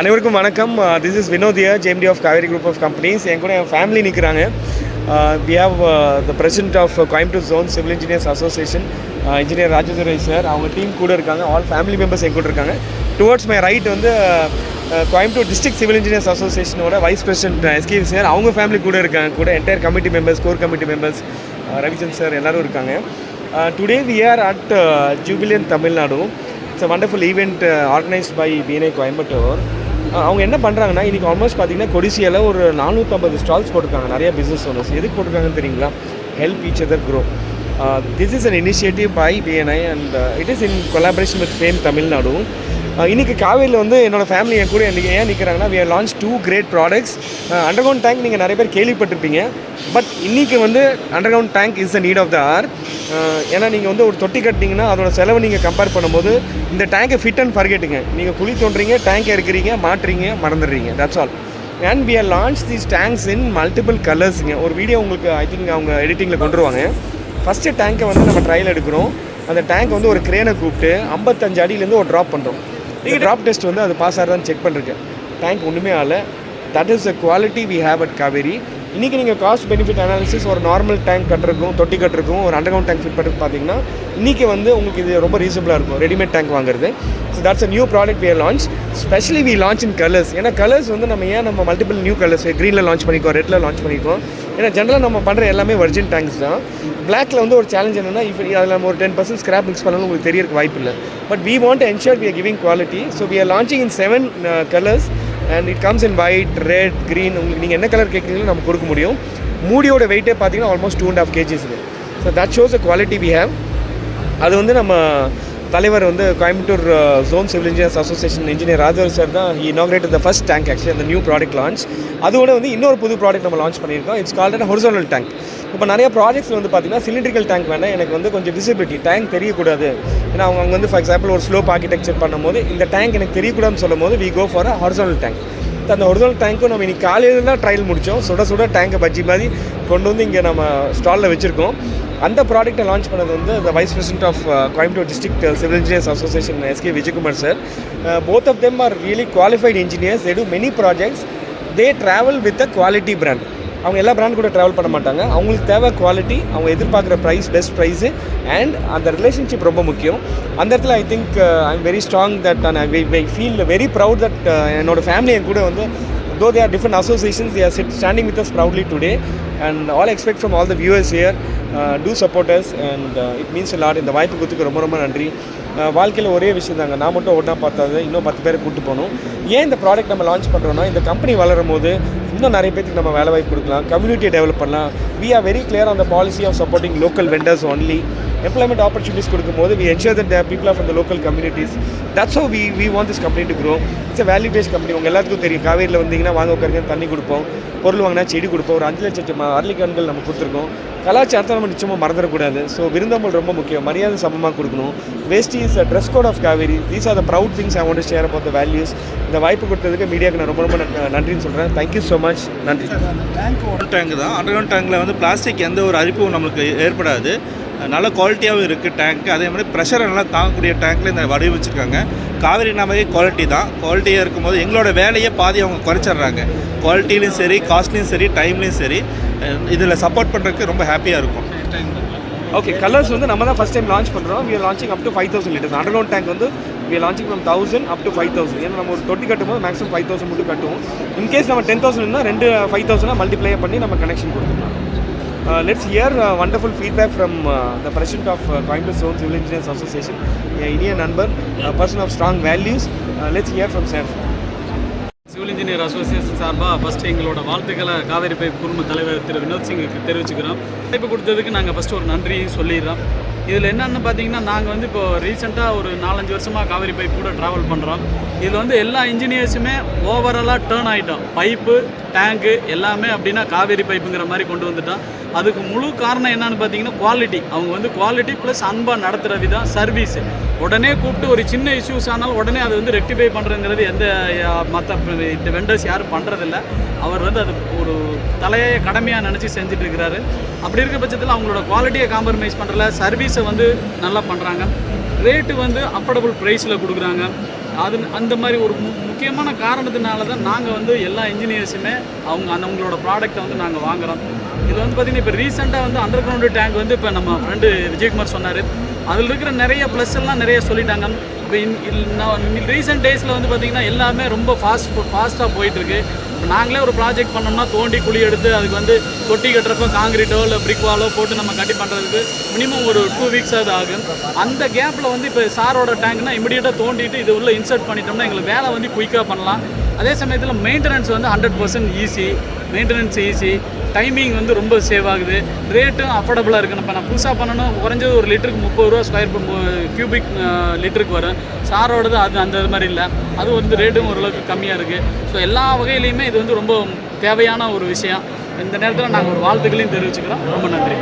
அனைவருக்கும் வணக்கம். This is Vinodhiya ஜேம்டி of Kaveri group of companies என் கூட என் ஃபேமிலி நிற்கிறாங்க we have the president of Coimbatore zone civil engineers association engineer Rajadurai sir அவங்க team கூட இருக்காங்க. ஆல் ஃபேமிலி மெம்பர்ஸ் என் கூட இருக்காங்க. டுவர்ட்ஸ் மை ரைட் வந்து கோயம்புத்தூர் டிஸ்ட்ரிக்ட் சிவில் இன்ஜினியர்ஸ் அசோசியேஷனோட வைஸ் பிரசிடென்ட் எஸ்கே சார் அவங்க ஃபேமிலி கூட இருக்காங்க. கூட entire committee members core committee members Ravichand sir எல்லோரும் இருக்காங்க. Today we are at Jubilian Tamil Nadu it's a wonderful event organised by BNI Coimbatore அவங்க என்ன பண்ணுறாங்கன்னா இன்றைக்கி ஆல்மோஸ்ட் பார்த்தீங்கன்னா கொடிசியில் ஒரு நானூற்றம்பது ஸ்டால்ஸ் போட்டிருக்காங்க. நிறைய பிஸ்னஸ் ஓனர்ஸ் எதுக்கு போட்டிருக்காங்கன்னு தெரியுங்களா? Help each other grow this is an initiative by BNI and it is in collaboration with FAME Tamil Nadu இன்றைக்கி காவேரியில் வந்து என்னோட ஃபேமிலி என் கூட ஏன் நிற்கிறாங்கன்னா we launch two great products underground tank நீங்கள் நிறைய பேர் கேள்விப்பட்டிருப்பீங்க. பட் இன்றைக்கி வந்து underground tank is the need of the hour ஏன்னா நீங்கள் வந்து ஒரு தொட்டி கட்டிங்கன்னா அதோட செலவு நீங்கள் கம்பேர் பண்ணும்போது இந்த டேங்கை ஃபிட் அண்ட் ஃபர்கெட்டுங்க நீங்கள் குழி தோன்றீங்க டேங்கை இருக்கிறீங்க மாட்டுறீங்க மறந்துடுறீங்க. That's all and we are launch these tanks in multiple கலர்ஸுங்க ஒரு வீடியோ உங்களுக்கு ஐ திங்க் அவங்க எடிட்டிங்கில் கொண்டு வருவாங்க. ஃபஸ்ட்டு டேங்க்கை வந்து நம்ம ட்ரையல் எடுக்கிறோம். அந்த டேங்க் வந்து ஒரு கிரேனை கூப்பிட்டு ஐம்பத்தஞ்சு அடியிலேருந்து ஒரு ட்ராப் பண்ணுறோம் நீங்கள் ட்ராப் டெஸ்ட் வந்து அது பாஸ் ஆகிறதான்னு செக் பண்ணிருக்கேன். டேங்க் ஒன்றுமே ஆகல. That is the quality we have at Kaveri. இன்றைக்கி நீங்கள் காஸ்ட் பெனிஃபிட் அனாலிசிஸ் ஒரு நார்மல் டேங்க் கட்டுறதுக்கும் தொட்டி கட்டுறதுக்கும் ஒரு அண்டர் கிரவுண்ட் டேங்க் ஃபிட் பண்ணுறது பார்த்தீங்கன்னா இன்றைக்கி வந்து உங்களுக்கு இது ரொம்ப ரீசனபிளாக இருக்கும். ரெடிமேட் டேங்க் வாங்குறது. So that's a new product we launch specially we launch in colours ஏன்னா கலர்ஸ் வந்து நம்ம ஏன் நம்ம மல்டிபிள் நியூ கலர்ஸ் க்ரீனில் லான்ச் பண்ணிக்கோ ரெட்டில் லான்ச் பண்ணிக்கோ ஏன்னா ஜென்ரலாக நம்ம பண்ணுற எல்லாமே வர்ஜின் டேங்க்ஸ் தான். பிளாக்ல வந்து ஒரு சேலஞ்ச் என்னன்னா இப்போ அதில் நம்ம ஒரு டென் பர்சன்ட் ஸ்கிராப் மிக்ஸ் பண்ணாலும் உங்களுக்கு தெரியறதுக்கு வாய்ப்பு இல்லை. But we want ensure we are giving quality so we are launching in seven colours and it comes in white red green உங்களுக்கு நீங்கள் என்ன கலர் கேட்குறீங்களோ நம்ம கொடுக்க முடியும். மூடியோட வெயிட்டே பார்த்தீங்கன்னா almost two and half KGs so that shows a quality we have அது வந்து நம்ம தலைவர் வந்து Coimbatore zone civil engineers association engineer Rajavar sir தான் inaugurate the first tank actually அந்த நியூ ப்ராடக்ட் லான்ச் அதோட வந்து இன்னொரு புது ப்ராடக்ட் நம்ம லான்ச் பண்ணியிருக்கோம். இட்ஸ் கால்ட் ஹொரிசோனல் டேங்க் இப்போ நிறைய ப்ராஜெக்ட்ஸ் வந்து பார்த்தீங்கன்னா சிலிண்ட்ரிக்கல் டேங்க் வேணால் எனக்கு வந்து கொஞ்சம் விசிபிலிட்டி டேங்க் தெரியக்கூடாது. ஏன்னா அவங்க அவங்க வந்து ஃபார் எக்ஸாம்பிள் ஒரு ஸ்லோப் ஆர்கிடெக்சர் பண்ணும்போது இந்த டேங்க் எனக்கு தெரியக்கூடாதுன்னு சொல்லும் போது we go for a horizontal tank அந்த ஒரிஜினல் டேங்க்கும் நம்ம இன்னைக்கு காலையில் தான் ட்ரையல் முடித்தோம் சுட சுட டேங்கை பஜ்ஜி மாதிரி கொண்டு வந்து இங்கே நம்ம ஸ்டாலில் வச்சுருக்கோம். அந்த ப்ராடக்ட்டை லான்ச் பண்ணது வந்து the vice president of Coimbatore district civil engineers association SK Vijayakumar sir both of them are really qualified engineers they do many projects they travel with a quality brand அவங்க எல்லா பிராண்ட் கூட travel பண்ண மாட்டாங்க. அவங்களுக்கு தேவை quality அவங்க எதிர்பார்க்குற price best price and அந்த ரிலேஷன்ஷிப் ரொம்ப முக்கியம். அந்த இடத்துல I think I am very strong that I feel very proud that என்னோட ஃபேமிலி என் கூட வந்து though they are different associations they are sit, standing with us proudly today. And all I expect from all the viewers here uh, do support us and uh, it means a lot. இந்த வாய்ப்பு கொடுத்துக்கு ரொம்ப ரொம்ப நன்றி. Uh, வாழ்க்கையில் ஒரே விஷயம் தாங்க. நான் மட்டும் ஒன்றா பார்த்தாது இன்னும் பத்து பேரை கூட்டு போகணும். ஏன் இந்த ப்ராடக்ட் நம்ம லான்ச் பண்ணுறோன்னா இந்த கம்பெனி வளரும் போது இன்னும் நிறைய பேருக்கு நம்ம வேலை வாய்ப்பு கொடுக்கலாம். கம்யூனிட்டியை டெவலப் பண்ணலாம். வி ஆர் வெரி கிளியர் அந்த policy of of local vendors only employment opportunities கொடுக்கும்போது we ensure that the people are from the local communities. That's how we we want this company to grow. It's a value based company. உங்கள் எல்லாத்துக்கும் தெரியும். காவேரியில் வந்தீங்கன்னா வாங்க உட்காருங்க தண்ணி கொடுப்போம் பொருள் வாங்கினா செடி கொடுப்போம். ஒரு அஞ்சு லட்சம் அரளிக்கண்கள் நம்ம கொடுத்துருக்கோம். கலாச்சாரத்தை நம்ம நிச்சயமாக மறந்துடக்கூடாது. ஸோ விருந்தோம்பல் ரொம்ப முக்கியம். மரியாதை சமமாக கொடுக்கணும். Veshti is a dress code of Kaveri. These are the proud things I want share about the values இந்த வாய்ப்பு கொடுத்ததுக்கு மீடியாவுக்கு நான் ரொம்ப ரொம்ப நன்றின்னு சொல்கிறேன் தேங்க்யூ ஸோ மச் நன்றி. டேங்க் தான். அண்டர் டேங்கில் வந்து பிளாஸ்டிக் எந்த ஒரு அரிப்பும் நம்மளுக்கு ஏற்படாது. நல்ல குவாலிட்டியாகவும் இருக்குது டேங்க்கு அதே மாதிரி ப்ரெஷரை நல்லா தாங்கக்கூடிய டேங்க்கில் இந்த வடிவமைச்சிருக்காங்க. காவேரி நாமே குவாலிட்டி தான். குவாலிட்டியாக இருக்கும்போது எங்களோட வேலையை பாதி அவங்க குறைச்சிட்றாங்க. குவாலிட்டிலையும் சரி காஸ்ட்லையும் சரி டைம்லையும் சரி. இதில் சப்போர்ட் பண்ணுறதுக்கு ரொம்ப ஹாப்பியாக இருக்கும். ஓகே கலர்ஸ் வந்து நம்ம தான் ஃபஸ்ட் டைம் லான்ச் பண்ணுறோம் we launching up to five thousand litres under tank வந்து we launching from thousand up to five thousand ஏன்னா நம்ம ஒரு தொட்டி கட்டும்போது மேக்ஸிமம் ஃபைவ் தௌசண்ட் மட்டும் கட்டுவோம். இன்கேஸ் நம்ம டென் தௌசண்ட் இருந்தால் ரெண்டு ஃபைவ் தௌசண்டாக மல்டிப்ளை பண்ணி நம்ம connection let's hear wonderful feedback from the president of Coimbatore zone civil engineers association இனிய நண்பர் person of strong values let's hear from sir civil engineer association சார்பாக ஃபஸ்ட்டு எங்களோட வாழ்த்துக்களை காவேரி பைப் குடும்ப தலைவர் திரு வினோத் சிங்குக்கு தெரிவிச்சுக்கிறோம். வாய்ப்பு கொடுத்ததுக்கு நாங்கள் ஃபஸ்ட்டு ஒரு நன்றியும் சொல்லிடுறோம். இதில் என்னென்னு பார்த்தீங்கன்னா நாங்கள் வந்து இப்போ ரீசெண்டாக ஒரு நாலஞ்சு வருஷமாக காவேரி பைப் கூட ட்ராவல் பண்ணுறோம் இதில் வந்து எல்லா இன்ஜினியர்ஸுமே ஓவராலாக டேர்ன் ஆகிட்டோம் பைப்பு டேங்க்கு எல்லாமே அப்படின்னா காவேரி பைப்புங்கிற மாதிரி கொண்டு வந்துட்டோம். அதுக்கு முழு காரணம் என்னன்னு பார்த்தீங்கன்னா குவாலிட்டி அவங்க வந்து குவாலிட்டி ப்ளஸ் அன்பாக நடத்துகிற விதம் சர்வீஸ் உடனே கூப்பிட்டு ஒரு சின்ன இஷ்யூஸ் ஆனாலும் உடனே அது வந்து ரெக்டிஃபை பண்ணுறதுங்கிறது எந்த மற்ற இந்த வெண்டர்ஸ் யாரும் பண்ணுறதில்ல அவர் வந்து அது ஒரு தலையை கடமையாக நினச்சி செஞ்சுட்டு இருக்கிறாரு. அப்படி இருக்க பட்சத்தில் அவங்களோட குவாலிட்டியை காம்ப்ரமைஸ் பண்ணுறல சர்வீஸை வந்து நல்லா பண்ணுறாங்க ரேட்டு வந்து அஃபோர்டபுள் ப்ரைஸில் கொடுக்குறாங்க. அது அந்த மாதிரி ஒரு முக்கியமான காரணத்தினால தான் நாங்கள் வந்து எல்லா இன்ஜினியர்ஸுமே அவங்க அந்த அவங்களோட ப்ராடக்ட்டை வந்து நாங்கள் வாங்குறோம். இது வந்து பார்த்திங்கன்னா இப்போ ரீசெண்டாக வந்து அண்டர் கிரவுண்டு டேங்க் வந்து இப்போ நம்ம ஃப்ரெண்டு விஜயகுமார் சொன்னார். அதில் இருக்கிற நிறைய ப்ளஸ் எல்லாம் நிறைய சொல்லிட்டாங்க. இப்போ இன் ரீசெண்ட் டேஸில் வந்து பார்த்திங்கன்னா எல்லாமே ரொம்ப ஃபாஸ்ட் ஃபாஸ்ட்டாக போயிட்டுருக்கு. இப்போ நாங்களே ஒரு ப்ராஜெக்ட் பண்ணோம்னா தோண்டி குழி எடுத்து அதுக்கு வந்து தொட்டி கட்டுறப்போ காங்கிரீட்டோ இல்லை பிரிக் வாலோ போட்டு நம்ம கட்டி பண்ணுறதுக்கு மினிமம் ஒரு டூ வீக்ஸ் அது ஆகும். அந்த கேப்பில் வந்து இப்போ சாரோட டேங்க்னா இமிடியேட்டாக தோண்டிட்டு இது உள்ளே இன்சர்ட் பண்ணிட்டோம்னா எங்களுக்கு வேலை வந்து குயிக்காக பண்ணலாம். அதே சமயத்தில் மெயின்டெனன்ஸ் வந்து hundred percent easy maintenance easy timing வந்து ரொம்ப சேவ் ஆகுது. ரேட்டும் அஃபோர்டபுளாக இருக்குது இப்போ நான் புதுசாக பண்ணணும் குறைஞ்சது ஒரு லிட்டருக்கு முப்பது ரூபா ஸ்கொயர் கியூபிக் லிட்டருக்கு வரும். சாரோடது அது அந்த இது மாதிரி இல்லை. அது வந்து ரேட்டும் ஓரளவுக்கு கம்மியாக இருக்குது ஸோ எல்லா வகையிலையுமே இது வந்து ரொம்ப தேவையான ஒரு விஷயம். இந்த நேரத்தில் நாங்கள் ஒரு வாழ்த்துக்களையும் தெரிவிச்சுக்கிறோம். ரொம்ப நன்றி.